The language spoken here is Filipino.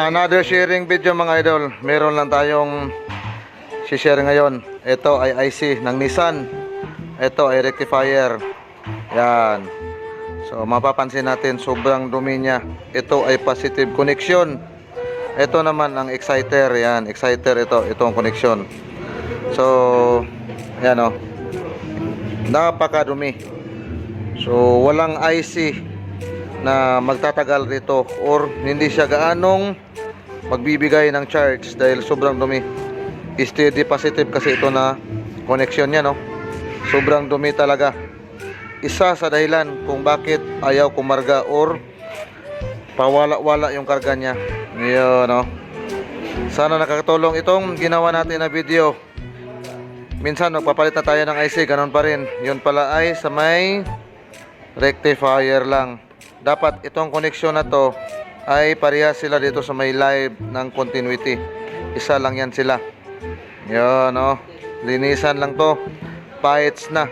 Another sharing video mga idol. Meron lang tayong share ngayon. Ito ay IC ng Nissan. Ito ay rectifier. Yan. So mapapansin natin sobrang dumi niya. Ito ay positive connection. Ito naman ang exciter. Yan, exciter ito. Ito ang connection. So, yan o. Napakadumi. So, walang IC na magtatagal dito or hindi siya gaanong magbibigay ng charge dahil sobrang dumi. Steady positive kasi ito na connection niya no. Sobrang dumi talaga. Isa sa dahilan kung bakit ayaw kumarga or pawala-wala yung karga niya. Yun no. Sana nakakatulong itong ginawa natin na video. Minsan magpapalit na tayo ng IC, ganun pa rin. Yun pala ay sa may rectifier lang. Dapat itong connection na to ay parehas sila dito sa may live ng continuity. Isa lang yan sila. Yun, no. Linisan lang to. Pahits na.